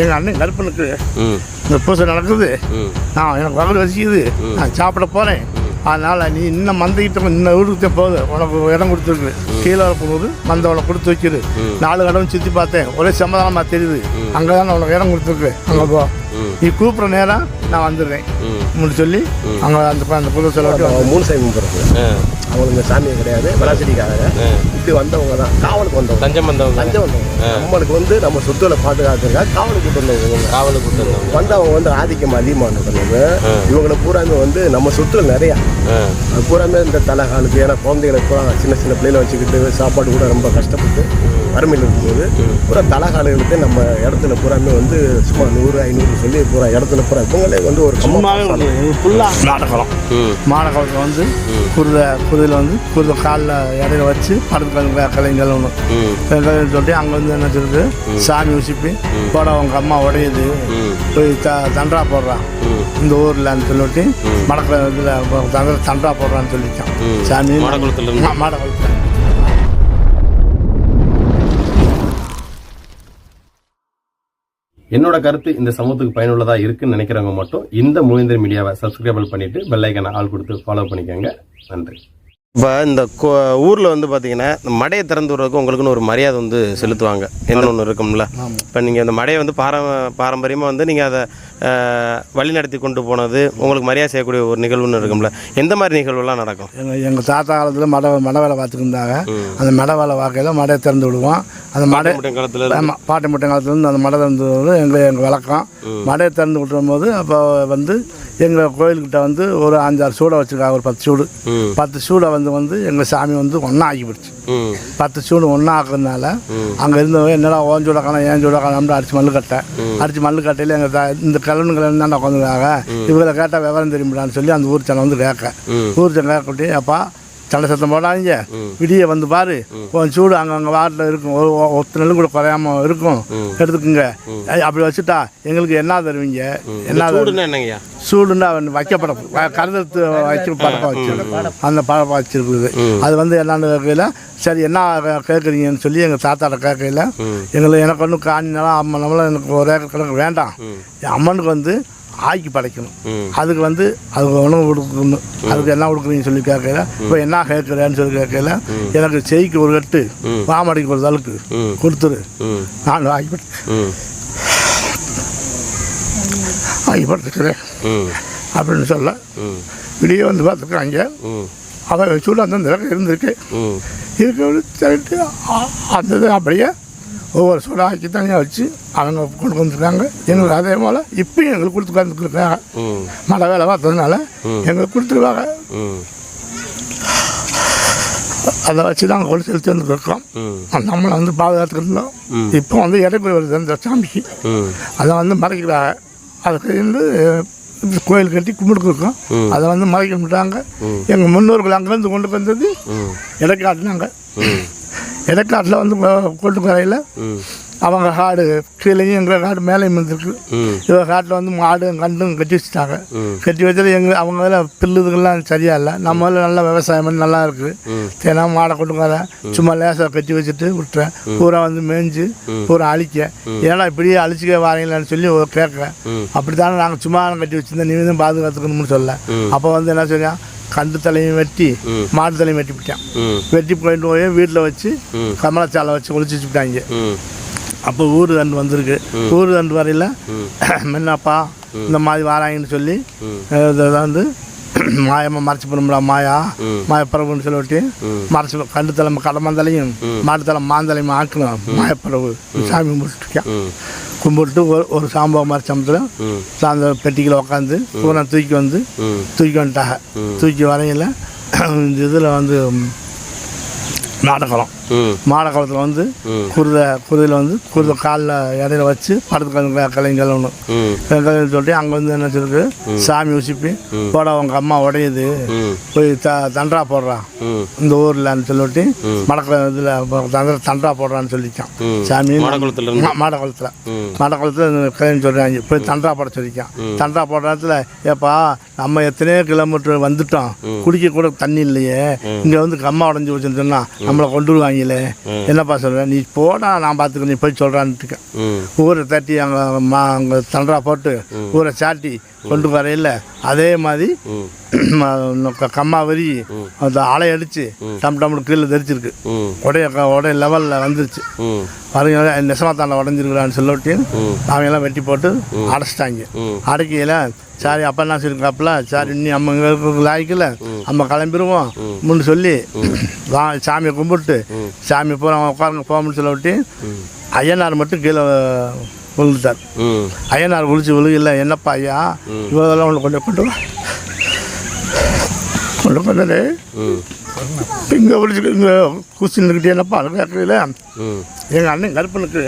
எங்கள் அண்ணன் கருப்பனுக்கு இந்த பூசை நடக்குது. நான் எனக்கு வகல் வசிக்குது. நான் சாப்பிட போகிறேன் அதனால் நீ இன்னும் மந்தைக்கிட்ட இன்னும் வீட்டுக்கு போகுது உனக்கு இடம் கொடுத்துருக்கு. கீழே போகுது மந்தவளை கொடுத்து வைக்கிது. நாலு கடவும் சுற்றி பார்த்தேன். ஒரே சமாதானமாக தெரியுது. அங்கே தான் உனக்கு இடம் கொடுத்துருக்கு. அங்கே போ. நீ கூப்பிட்ற நேரம் நான் வந்துடுறேன். அப்படின்னு சொல்லி அங்கே அந்த அந்த புது செலவு அவன் மூணு சாமி கும்பிட்றது ஆ. அவங்களுக்கு சாமியே கிடையாது வளாசடிக்காக இப்படி வந்தவங்க தான் காவலுக்கு வந்தவங்க. தஞ்சம் வந்தவங்க. தஞ்சம் வந்தவங்க. நம்மளுக்கு வந்து நம்ம சொத்துக்களை பாதுகாக்கிறதுக்காக காவலுக்கு கூட்டு வந்தவங்க. இவங்க. காவலுக்கு கூட்டு வந்தவங்க. வந்து அவங்க வந்து ஆதிக்கம் அதிகமான பண்ணவங்க இவங்களை பூராமே வந்து நம்ம சொத்துக்கள் நிறையா. பூராமே இந்த தலைகாலுக்கு ஏன்னா குழந்தைகளை பூரா சின்ன சின்ன பிள்ளைகளை வச்சுக்கிட்டு சாப்பாடு கூட ரொம்ப கஷ்டப்பட்டு வறுமையில் இருக்கும்போது பூரா தலைகாலுகளுக்கு நம்ம இடத்துல பூராமே வந்து சும்மா நூறு ஐநூறு சொல்லி பூரா இடத்துல பூரா இவங்களே வந்து ஒரு சும்மாவே ஃபுல்லாக மாடக்குளம் மாடக்குளத்தில் வந்து குருதை குருதியில் வந்து குருதை காலில் இடையில வச்சு படுத்து கலைஞர்கள் ஒன்று ம். வெங்காயம் சொல்லி அங்கே வந்து என்ன சொல்லுது சாமி உசிப்பி போட அவங்க அம்மா உடையுது. போய் த தண்டா போடுறான் இந்த ஊர்லன்னு சொல்லிட்டு மடக்கில் இதில் தண்டா தண்டா போடுறான்னு சொல்லிட்டான். சாமி மாடக்குளத்துல இருந்து. மா- மாடக்குளத்தில் என்னோட கருத்து இந்த சமூகத்துக்கு பயனுள்ளதா இருக்குன்னு நினைக்கிறவங்க மட்டும் இந்த மூவேந்தர் மீடியாவை சப்ஸ்கிரைபிள் பண்ணிட்டு பெல் ஐக்கனை ஆள் கொடுத்து ஃபாலோ பண்ணிக்கோங்க. நன்றி. இப்போ இந்த ஊரில் வந்து பார்த்தீங்கன்னா இந்த மடையை திறந்து விடுறதுக்கு உங்களுக்குன்னு ஒரு மரியாதை வந்து செலுத்துவாங்க. என்ன ஒன்று இருக்கும்ல. இப்போ நீங்கள் இந்த மடையை வந்து பார பாரம்பரியமாக வந்து நீங்கள் அதை வழி நடத்தி கொண்டு போனது உங்களுக்கு மரியாதை செய்யக்கூடிய ஒரு நிகழ்வுன்னு இருக்கும்ல. எந்த மாதிரி நிகழ்வுலாம் நடக்கும்? எங்கள் எங்கள் தாத்தா காலத்தில் மட மட வேலை பார்த்துருந்தாங்க அந்த மட வேலை பார்க்கையில் மடையை திறந்து விடுவோம். அந்த மடை காலத்தில் ஆமாம் பாட்டு முட்டை காலத்துலேருந்து அந்த மடை திறந்து விடுறது எங்கள் எங்கள் வழக்கம். மடையை திறந்து விட்டுரும் போது அப்போ வந்து எங்கள் கோயில்கிட்ட வந்து ஒரு அஞ்சாறு சூடை வச்சுருக்காங்க ஒரு பத்து சூடு. பத்து சூடை வந்து வந்து எங்கள் சாமி வந்து ஒன்றா ஆக்கி போடுச்சு. ம் பத்து சூடு ஒன்றா ஆக்குறதுனால அங்கே இருந்தவங்க என்னடா ஓன் சூட காலம் ஏன் சூட காலம்னு அடிச்சு மல்லு கட்டை அடிச்சு மல்லு கட்டையில் எங்கள் த இந்த கலனுங்கள் தான் உட்காந்துருக்காங்க. இவங்களை கேட்டால் விவரம் தெரியுமான்னு சொல்லி அந்த ஊர் சனம் வந்து கேட்க. ஊர் சனம் கேட்கட்டி அப்பா சண்டை சத்தம் போடாதீங்க விடிய வந்து பாரு. உன் சூடு அங்கங்கே வாட்டில் இருக்கும். ஒரு ஒத்த நெல்லும் கூட குறையாம இருக்கும். எடுத்துக்குங்க. அப்படி வச்சுட்டா எங்களுக்கு என்ன தருவீங்க? என்ன என்னங்கய்யா? சூடுன்னா அவன் வைக்கப்படம். கருதத்து வச்சு பழக்கம் வச்சிருக்கு அந்த பழக்கம் வச்சிருக்குது. அது வந்து என்னன்னு கேட்கல. சரி என்ன கேட்குறீங்கன்னு சொல்லி எங்கள் தாத்தாட்ட கேட்கல. எங்களுக்கு எனக்கு ஒன்றும் காணி நிலம் அம்மன் நிலம் எனக்கு ஒரு ஏக்கர் கணக்கு வேண்டாம். என் அம்மனுக்கு வந்து ஆய்க்கு படைக்கணும். அதுக்கு வந்து அதுக்கு உணவு கொடுக்கணும். அதுக்கு என்ன கொடுக்குறீங்கன்னு சொல்லி கேட்கல. இப்போ என்ன கேட்குறேன்னு சொல்லி கேட்கல. எனக்கு செய்க்கு ஒரு கட்டு பாமடைக்கு ஒரு தழுக்கு ம். கொடுத்துரு. நான் படுத்துக்கிறேன் ம். அப்படின்னு சொல்ல வெளியே வந்து பார்த்துருக்காங்க அவன் சூடு அந்த இருந்திருக்கு. இருக்கிறது சரிட்டு அந்த அப்படியே ஒவ்வொரு சூடாக ஆக்கி தனியாக வச்சு அவங்க கொண்டு வந்துருக்காங்க. எங்களுக்கு அதே போல் இப்பயும் எங்களுக்கு கொடுத்து உட்காந்துருக்காங்க ம். மழை வேலை பார்த்ததுனால எங்களுக்கு கொடுத்துருவாங்க அதை வச்சு தான் கொண்டு செலுத்தி வந்துருக்கோம் நம்மளை வந்து பாதுகாத்துக்கிட்டோம் இப்போ வந்து இடைப்பை வருது அந்த சாமிக்கு. அதை வந்து மறைக்கிறாங்க. அதுக்கு வந்து கோயில் கட்டி கும்பிட்டுருக்கோம் அதை வந்து மறைக்க மாட்டாங்க. எங்கள் முன்னோர்கள் அங்கேருந்து கொண்டு வந்தது இடைக்காட்டுனாங்க. ம் இடைக்காட்டில் வந்து கொ- கொண்டு வரையில் ம். அவங்க காடு கீழேயும் எங்கள் காடு மேலேயும் இருந்திருக்கு. இவங்க காட்டில் வந்து மாடும் கண்டும் கட்டி வச்சுட்டாங்க. கட்டி வச்சது எங்கள் அவங்க இதில் பில்லுதுக்கெல்லாம் சரியா இல்லை நம்ம இதில் நல்லா விவசாயம் பண்ணி நல்லா இருக்குது தினா மாடை கொண்டு வர சும்மா லேசாக கட்டி வச்சுட்டு விட்டுறேன். பூரா வந்து மேய்ஞ்சு பூரா அழிக்க. ஏன்னா இப்படியே அழிச்சிக்க வாரீங்களான்னு சொல்லி கேட்குறேன். அப்படி தானே நாங்கள் சும்மா கட்டி வச்சுருந்தோம். நீ தான் பாதுகாத்துக்கணும்னு சொல்ல. அப்போ வந்து என்ன சொன்னான் கண்டு தலையும் வெட்டி மாட்டு தலையும் வெட்டி விட்டான். வெட்டி போயிட்டு போய் வீட்டில் வச்சு கமலச்சாலை வச்சு ஒழிச்சு வச்சுட்டாங்க அப்போ ஊர் தண்டு வந்திருக்கு. ஊர் தண்டு வரையில் என்னப்பா இந்த மாதிரி வாராங்கன்னு சொல்லி வந்து மாயமாக மறைச்சி பண்ணும்டா மாயா. மாயப்பறவுன்னு சொல்லிவிட்டு மறைச்சி கண்டு தலைமை கடமந்தலையும் மாட்டுத்தலை மாந்தலையும் ஆக்கணும். மாயப்பறவு சாமி கும்பிட்டுருக்கேன் ம். கும்பிட்டு ஒரு ஒரு சாம்பவ மாதிரி சமத்தில் அந்த பெட்டிக்கில் உட்காந்து பூரா தூக்கி வந்து தூக்கி வந்துட்டாங்க. தூக்கி வரையில். இந்த இதில் வந்து நாடகம். ம் மாடக்காலத்தில் வந்து குருதை குருதையில் வந்து குருதை காலில் இடையில வச்சு படுத்து கலைஞர்கள் ஒன்று ம் கலைஞர் சொல்லிட்டு அங்கே வந்து என்ன சொல்லுது சாமி உசிப்பி போட அவங்க அம்மா உடையுது. போய் த தண்டா போடுறான் இந்த ஊர்லன்னு சொல்லிட்டு மடக்கில் இதில் தண்டா தண்டா போடுறான்னு சொல்லிட்டான். சாமி மாடக்குளத்துல. மாடக்குளத்தில். கலைஞர் சொல்கிறாங்க போய் தண்டா போட சொல்லிக்கான் தண்டா போடுற இடத்துல ஏப்பா நம்ம எத்தனையோ கிலோமீட்டர் வந்துட்டோம். குடிக்க கூட தண்ணி இல்லையே. இங்கே வந்து கம்மா உடஞ்சி வச்சுருந்தோம்னா நம்மளை கொண்டுருவாங்க. அடிச்சிட்டாங்களே என்னப்பா சொல்கிறேன் நீ போடா நான் பார்த்துக்க நீ போய் சொல்கிறான்ட்டு ஊரை தட்டி அங்கே மா அங்கே தண்டரா போட்டு ஊரை சாட்டி கொண்டு வரையில அதே மாதிரி கம்மா வரி அந்த அலை அடித்து டம் டம்னு கீழே தெரிச்சிருக்கு. உடைய உடைய லெவலில் வந்துருச்சு. பாருங்க நெசமா தாண்ட உடஞ்சிருக்கிறான்னு சொல்லிட்டு அவங்கெல்லாம் வெட்டி போட்டு அடைச்சிட்டாங்க. அடைக்கையில் சரி அப்பா என்ன சொல்லிருக்காப்புல சரி நீ நம்ம இங்கே இருக்கிற லாய்க்கில் நம்ம கிளம்பிடுவோம் முன்னு சொல்லி வா சாமியை கும்பிட்டு சாமி பூரா உட்காருங்க போகணும்னு சொல்லிவிட்டு ஐயனார் மட்டும் கீழே விழுந்துட்டார். ம். ஐயனார் குளிச்சு விழுகல என்னப்பா ஐயா? இவ்வளோதெல்லாம் ஒன்று கொண்டு கொண்டு வா. கொண்டு கொண்டு ம் இங்கே விழிச்சு இங்கே குச்சின்னுக்கிட்டே என்னப்பா கேட்கல ம் எங்கள் அண்ணன் கருப்பனுக்கு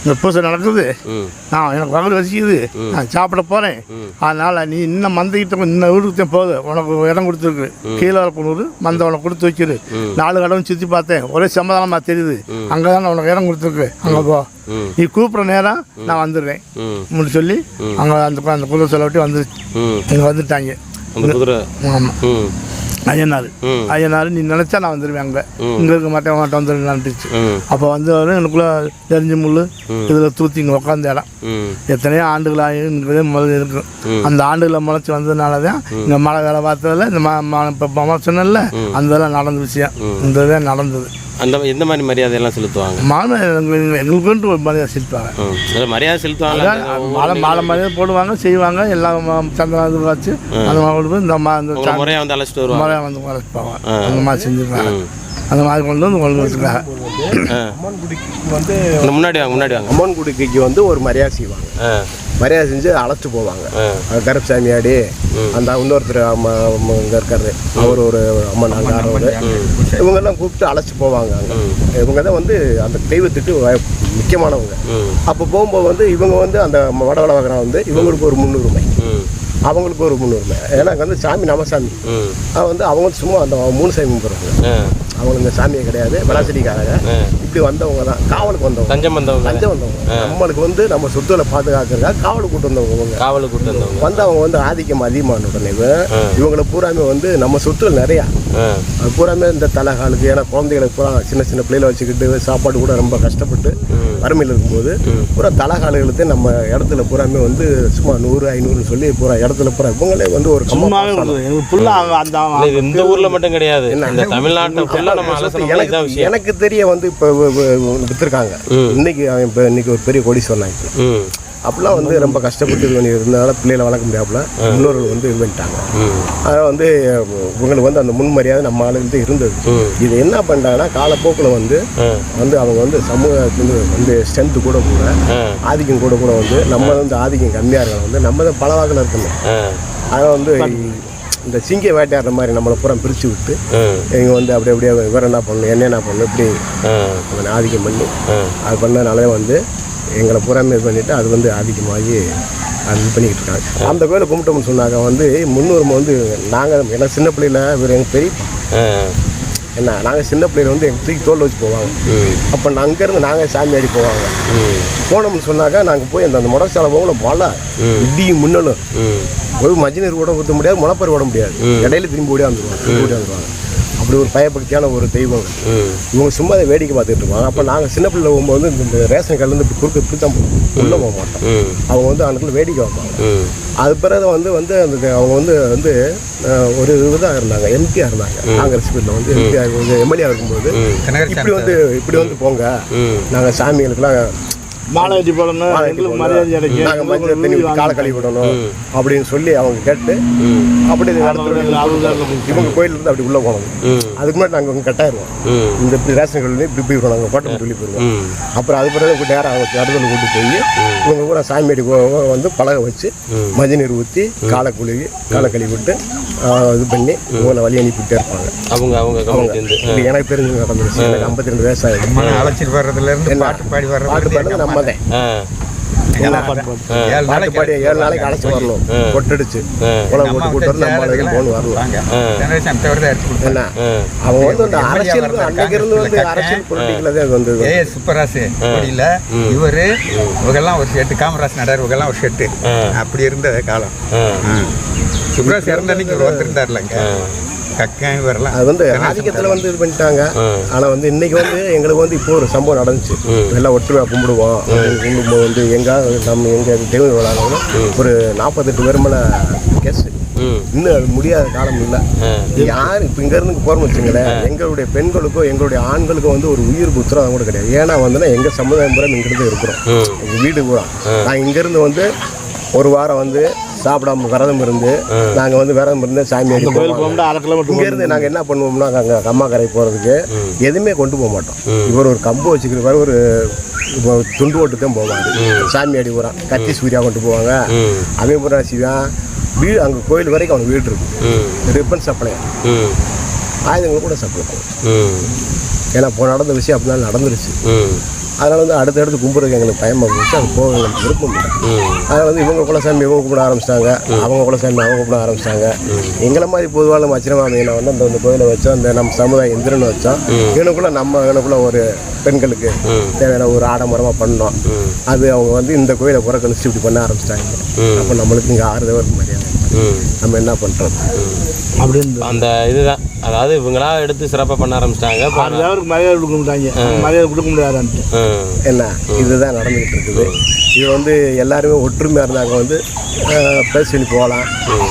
இந்த பூசை நடக்குது. நான் எனக்கு வகல் வசிக்குது. நான் சாப்பிட போகிறேன் அதனால் நீ இன்னும் மந்தைக்கிட்ட இன்னும் தான் போகுது உனக்கு இடம் கொடுத்துருக்கு. கீழே கொண்டு மந்தை உனக்கு கொடுத்து வைக்கிது. நாலு கடவும் சுற்றி பார்த்தேன். ஒரே சமாதானமாக தெரியுது. அங்கே தான் உனக்கு இடம் கொடுத்துருக்கு. அங்கே போ. நீ கூப்பிட்ற நேரம் நான் வந்துடுறேன். சொல்லி அங்கே அந்த அந்த குதிரை செலவிட்டு வந்து ம். இங்கே வந்துட்டாங்க. அந்த குதிரை. ஆமாம் ஐயனார். ஐயனார் நீ நினச்சா நான் வந்துடுவேன் அங்கே. இங்கே இருக்க மாட்டேன் மாட்டேன் வந்துடுவேன்ட்டுச்சு ம். அப்போ வந்து எனக்குள்ளே எரிஞ்சு முள் இதில் தூத்தி இங்கே உட்காந்த இடம். எத்தனையோ ஆண்டுகள் ஆகிருக்கிறதே முதல்ல இருக்கும் அந்த ஆண்டுகளில் முளைச்சி வந்ததுனால தான் இங்கே மழை வேலை பார்த்ததில் இந்த ம இப்போ சொன்னல அந்த இதெல்லாம் நடந்த விஷயம். இந்த இதெல்லாம் நடந்தது. அந்த எந்த மாதிரி மரியாதையெல்லாம் செலுத்துவாங்க? மழை எங்களுக்கு எங்களுக்குன்ட்டு ஒரு மரியாதை செலுத்துவாங்க. அதில் மரியாதை செலுத்துவாங்களா? அதான் மழை மழை மரியாதை போடுவாங்க செய்வாங்க. எல்லாம் சந்திரன் இது வச்சு அந்த மாதிரி இந்த மா இந்த முறையாக வந்து அழைச்சிட்டு வருவாங்க? மழை வந்து மறைப்பாங்க அந்த மாதிரி செஞ்சுருக்காங்க. அந்த மாதிரி கொண்டு வந்து கொண்டு வச்சுருக்காங்க. அம்மன் குடிக்கு வந்து முன்னாடி வாங்க முன்னாடி வாங்க. அம்மன் குடிக்கைக்கு வந்து ஒரு மரியாதை செய்வாங்க. மரியாதை செஞ்சு அழைச்சிட்டு போவாங்க. கருப்பசாமி ஆடி அந்த இன்னொருத்தர் அம்மா அம்மா இங்கே இருக்காரு. அவர் ஒரு அம்மன் அங்கே ஆடுறவர் இவங்கெல்லாம் கூப்பிட்டு அழைச்சிட்டு போவாங்க அங்கே. இவங்க தான் வந்து அந்த தெய்வத்துக்கு முக்கியமானவங்க. அப்போ போகும்போது வந்து இவங்க வந்து அந்த வடவள வகரம் வந்து இவங்களுக்கு ஒரு முன்னுரிமை. அவங்களுக்கு ஒரு முன்னுரிமை. ஏன்னா அங்க வந்து சாமி நமசாமி. ம். அது வந்து அவங்க சும்மா அந்த மூணு சாமி கும்பிட்றவங்க ஆ. அவங்க இந்த சாமியே கிடையாது. விளாசடிக்காரங்க. இப்படி வந்தவங்க தான். காவலுக்கு வந்தவங்க. தஞ்சம் வந்தவங்க. தஞ்சம் வந்தவங்க. நம்மளுக்கு வந்து நம்ம சொத்துக்களை பாதுகாக்கிறதுக்காக காவலுக்கு கூட்டு வந்தவங்க காவலுக்கு கூட்டு வந்தவங்க. வந்து அவங்க வந்து ஆதிக்கம் அதிகமான உடனே இவங்களை பூராமே வந்து நம்ம சொத்துகள் நிறையா. அது பூராமே இந்த தலைகாலுக்கு ஏன்னா குழந்தைகளுக்கு பூரா சின்ன சின்ன பிள்ளைகளை வச்சுக்கிட்டு சாப்பாடு கூட ரொம்ப கஷ்டப்பட்டு வறுமையில் இருக்கும்போது பூரா தலைகாலுகளுக்கு நம்ம இடத்துல பூராமே வந்து சும்மா நூறு ஐநூறுன்னு சொல்லி பூரா இடத்துல பூரா இவங்களே வந்து ஒரு அந்த இந்த ஊர்ல மட்டும் கிடையாது. இந்த தமிழ்நாட்டில் எனக்கு தெரிய வந்து இப்போ வித்துருக்காங்க இன்னைக்கு அவன் இப்போ இன்னைக்கு ஒரு பெரிய கொடி சொன்னாங்க ம். அப்பெல்லாம் வந்து ரொம்ப கஷ்டப்பட்டு இது பண்ணி இருந்ததால பிள்ளைகளை வளர்க்க முடியாப்புல முன்னோர்கள் வந்து இது பண்ணிட்டாங்க. அதனால் வந்து இவங்களுக்கு வந்து அந்த முன்மரியாதை நம்ம ஆளுகிட்ட இருந்தது. இது என்ன பண்ணிட்டாங்கன்னா காலப்போக்கில் வந்து வந்து அவங்க வந்து சமூகத்துக்கு வந்து ஸ்ட்ரென்த்து கூட கூட ஆதிக்கம் கூட கூட வந்து நம்ம வந்து ஆதிக்கம் கம்மியாக இருக்கலாம் வந்து நம்ம தான் பல வாக்கில் இருக்கணும். அதனால் வந்து இந்த சிங்க வேட்டையாடுற மாதிரி நம்மளை பூரா பிரித்து விட்டு இவங்க வந்து அப்படி அப்படியே இவர் என்ன பண்ணணும் என்ன என்ன பண்ணணும் இப்படி அவனை ஆதிக்கம் பண்ணி அது பண்ணனாலே வந்து எங்களை பூராமே இது பண்ணிவிட்டு அது வந்து ஆதிக்கமாகி அது இது பண்ணிக்கிட்டு இருக்காங்க. அந்த கோயிலை கும்பிட்டோம்னு சொன்னாங்க வந்து முன்னுரிமை வந்து நாங்கள் ஏன்னா சின்ன பிள்ளையில இவர் எங்கள் பெரிய ஆ. என்ன நாங்கள் சின்ன பிள்ளையில வந்து எங்கள் தூக்கி தோல் வச்சு போவாங்க. அப்போ அங்கேருந்து நாங்கள் சாமி ஆடி போவாங்க. போனோம்னு சொன்னாக்கா நாங்கள் போய் அந்த அந்த முடசாலை போகல மழை இடியும் மின்னலும். ம். போய் மஞ்சள் கூட ஊற்ற முடியாது முளப்பர் ஓட முடியாது. இடையில திரும்பி ஓடியாந்துருவாங்க திரும்பி ஓடியாந்துருவாங்க. அப்படி ஒரு பயபக்தியான ஒரு தெய்வம். இவங்க சும்மா அதை வேடிக்கை பார்த்துட்டு இருப்பாங்க. அப்போ நாங்கள் சின்ன பிள்ளை போகும்போது இந்த- ரேஷன் கடையிலேருந்து இப்படி குறுக்க இப்படி தான் உள்ளே போக மாட்டோம். அவங்க வந்து அந்த வேடிக்கை வைப்பாங்க அது பிறகு வந்து வந்து அந்த அவங்க வந்து வந்து ஒரு இதாக இருந்தாங்க. எம்பியாக இருந்தாங்க. காங்கிரஸ் பீரியடில் வந்து எம்பி வந்து எம்எல்ஏ இருக்கும்போது இப்படி வந்து இப்படி வந்து போங்க. நாங்கள் சாமிகளுக்கெல்லாம் மாலை வச்சு போடணும் எங்களுக்கு மரியாதை கிடைக்கும் நாங்கள் மஞ்சள் தண்ணி காலை கழுவி விடணும் அப்படின்னு சொல்லி அவங்க கேட்டு அப்படி இது நடத்துறது இவங்க கோயிலிருந்து அப்படி உள்ளே போனோம். அதுக்கு முன்னாடி நாங்கள் இங்கே கட்டாயிருவோம். இந்த இப்படி ரேஷன் கடையில் இப்படி போய் நாங்கள் கோட்டை சொல்லி போயிருவோம். அப்புறம் அது பிறகு நேரம் அவங்க இடத்துல கூட்டி போய் இவங்க கூட சாமியடி வந்து பழக வச்சு மஞ்சள் நீர் ஊற்றி காலை குழுவி காலை கழுவி விட்டு இது பண்ணி இவங்களை வழி அனுப்பிட்டே இருப்பாங்க. அவங்க அவங்க இது எனக்கு தெரிஞ்சு நடந்துருச்சு. எனக்கு ஐம்பத்தி ரெண்டு வயசு ஆயிடுச்சு. அம்மனை அழைச்சிட்டு வர்றதுல இருந்து? பாட்டு பாடி பாட்டு வர்றது பாடுறது நம்ம தான் ஆ. ஏழு நாளைக்கு பாடி ஏழு நாளைக்கு அழைச்சி வரணும். கொட்டடிச்சு. குளம் போட்டு கூட்டு வந்து நம்ம என்ன? ஆ அவங்க வந்து அரசியல் அன்னைக்கு இருந்து வந்து அரசியல் பொலிட்டிக்கில் தான் வந்தது. ஏ சுப்பராசு இவரு இவங்கெல்லாம் ஒரு ஷெட்டு காமராஜ் நடார் இவங்கெல்லாம் ஒரு ஷெட்டு அப்படி இருந்த காலம். சுப்ராஸ் இறந்த அன்னைக்கு இவரெல்லாம் அது வந்து ஆதிக்கத்தில் வந்து இது பண்ணிட்டாங்க. ஆனால் வந்து இன்னைக்கு வந்து எங்களுக்கு வந்து இப்போ ஒரு சம்பவம் நடந்துச்சு. எல்லாம் ஒற்றுமையாக கும்பிடுவோம். கும்பிடும்போது வந்து எங்க நம்ம எங்கள் தெய்வ விழாவில் ஒரு நாற்பத்தெட்டு பேர் மேலே கேஸ் ம். இன்னும் அது முடியாத காலம் இல்லை. யார் இப்போ இங்கேருந்து போகிறோம் வச்சுங்களேன் எங்களுடைய பெண்களுக்கோ எங்களுடைய ஆண்களுக்கோ வந்து ஒரு உயிர் உத்தரவாதம் கூட கிடையாது. ஏன்னா வந்துன்னா எங்கள் சமுதாயம் பூரா இங்கிருந்து இருக்கிறோம். எங்கள் வீடு பூரா. நான் இங்கேருந்து வந்து ஒரு வாரம் வந்து சாப்பிடாம விரதம் இருந்து நாங்கள் வந்து விரதம் இருந்து சாமி இங்கேருந்து நாங்கள் என்ன பண்ணுவோம்னா அங்கே அம்மாக்கரை போகிறதுக்கு எதுவுமே கொண்டு போக மாட்டோம். இவர் ஒரு கம்பு வச்சுக்கிறவர் ஒரு இப்போ துண்டு ஓட்டு தான் போவாங்க. சாமி அடி போகிறான் கத்தி சூர்யா கொண்டு போவாங்க. அவன் பூரா சிவன் வீடு அங்கே கோயில் வரைக்கும் அவனுக்கு வீடு இருக்கு. Ribbon supply. ஆயுதங்கள் கூட சப்ளை பண்ணுவோம் ஏன்னா இப்போ நடந்த விஷயம் அப்படினால நடந்துருச்சு. அதனால் வந்து அடுத்தடுத்து கும்பிட்றதுக்கு எங்களுக்கு பயமாக இருந்துச்சு அது போக எங்களுக்கு விருப்பம் இல்லை. அதனால் வந்து இவங்க குலசாமி இவங்க கும்பிட ஆரம்பிச்சிட்டாங்க. அவங்க குலசாமி அவங்க கும்பிட ஆரம்பிச்சிட்டாங்க. எங்களை மாதிரி பொதுவான மச்சிரமாமியை வந்து அந்த அந்த கோயிலை வச்சோம் அந்த நம்ம சமுதாய இந்திரன் வச்சோம் இவனுக்குள்ள நம்ம இவனுக்குள்ள ஒரு பெண்களுக்கு தேவையான ஒரு ஆடம்பரமாக பண்ணோம் அது அவங்க வந்து இந்த கோயிலை புறக்கணிச்சு இப்படி பண்ண ஆரம்பிச்சிட்டாங்க. அப்போ நம்மளுக்கு இங்கே ஆறுதல் ஒரு மரியாதை. நம்ம என்ன பண்ணுறோம் அப்படின்னு அந்த இதுதான். அதாவது இவங்களா எடுத்து சிறப்பாக பண்ண ஆரம்பிச்சிட்டாங்க. ஆறு தேவருக்கு மரியாதை கொடுக்க மாட்டாங்க. மரியாதை கொடுக்க முடியாதான்ட்டு என்ன? இதுதான் நடந்துகிட்டு இருக்குது. இது வந்து எல்லாருமே ஒற்றுமையாக இருந்தாங்க வந்து அஹ், பேசி போகலாம்.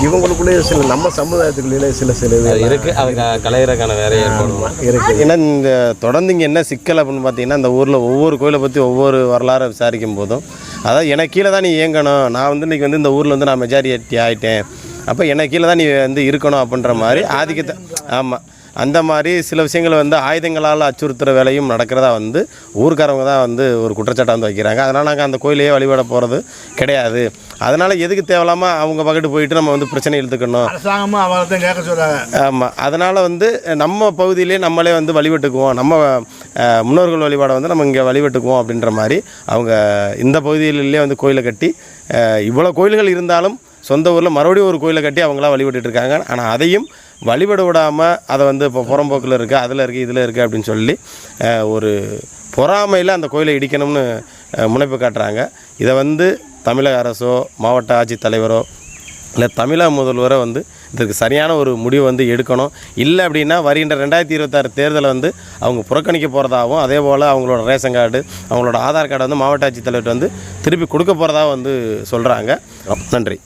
இவங்களுக்குள்ளேயே சில நம்ம சமுதாயத்துக்குள்ளேயே சில சில இது இருக்கு. அது க- கலையிறதுக்கான வேலையை ஏற்படும் இருக்குது ஏன்னா இந்த தொடர்ந்து இங்கே என்ன சிக்கல் அப்படின்னு பார்த்தீங்கன்னா இந்த ஊரில் ஒவ்வொரு கோயிலை பற்றி ஒவ்வொரு வரலாறை விசாரிக்கும் போதும் அதாவது எனக்கு கீழே தான் நீ இயங்கணும். நான் வந்து இன்றைக்கி வந்து இந்த ஊரில் வந்து நான் மெஜாரிட்டி ஆகிட்டேன் அப்போ எனக்கு கீழே தான் நீ வந்து இருக்கணும் அப்படின்ற மாதிரி ஆதிக்கத்தை ஆமாம் அந்த மாதிரி சில விஷயங்கள் வந்து ஆயுதங்களால் அச்சுறுத்துகிற வேலையும் நடக்கிறதா வந்து ஊர்க்காரவங்க தான் வந்து ஒரு குற்றச்சாட்டை வந்து வைக்கிறாங்க. அதனால் நாங்கள் அந்த கோயிலையே வழிபட போகிறது கிடையாது. அதனால் எதுக்கு தேவையில்லாமல் அவங்க பக்கத்து போயிட்டு நம்ம வந்து பிரச்சனை இழுத்துக்கணும். அரசாங்கமும் தான் கேட்க சொல்றாங்க. ஆமாம் அதனால் வந்து நம்ம பகுதியிலே நம்மளே வந்து வழிபட்டுக்குவோம். நம்ம முன்னோர்கள் வழிபாடை வந்து நம்ம இங்கே வழிபட்டுக்குவோம் அப்படின்ற மாதிரி அவங்க இந்த பகுதியிலே வந்து கோயிலை கட்டி இவ்வளோ கோயில்கள் இருந்தாலும் சொந்த ஊரில் மறுபடியும் ஒரு கோயிலை கட்டி அவங்களாம் வழிபட்டுருக்காங்க இருக்காங்க ஆனால் அதையும் வழிபட விடாமல் அதை வந்து இப்போ புறம்போக்கில் இருக்குது அதில் இருக்குது இதில் இருக்குது அப்படின்னு சொல்லி ஒரு பொறாமையில் அந்த கோயிலை இடிக்கணும்னு முனைப்பு காட்டுறாங்க. இதை வந்து தமிழக அரசோ மாவட்ட ஆட்சித்தலைவரோ இல்லை தமிழக முதல்வரை வந்து இதற்கு சரியான ஒரு முடிவு வந்து எடுக்கணும். இல்லை அப்படின்னா வருகின்ற ரெண்டாயிரத்தி இருபத்தாறு தேர்தலை வந்து அவங்க புறக்கணிக்க போகிறதாகவும் அதே போல் அவங்களோட ரேஷன் கார்டு அவங்களோட ஆதார் கார்டு வந்து மாவட்ட ஆட்சித்தலைவர்கிட்ட வந்து திருப்பி கொடுக்க போகிறதாகவும் வந்து சொல்கிறாங்க நன்றி.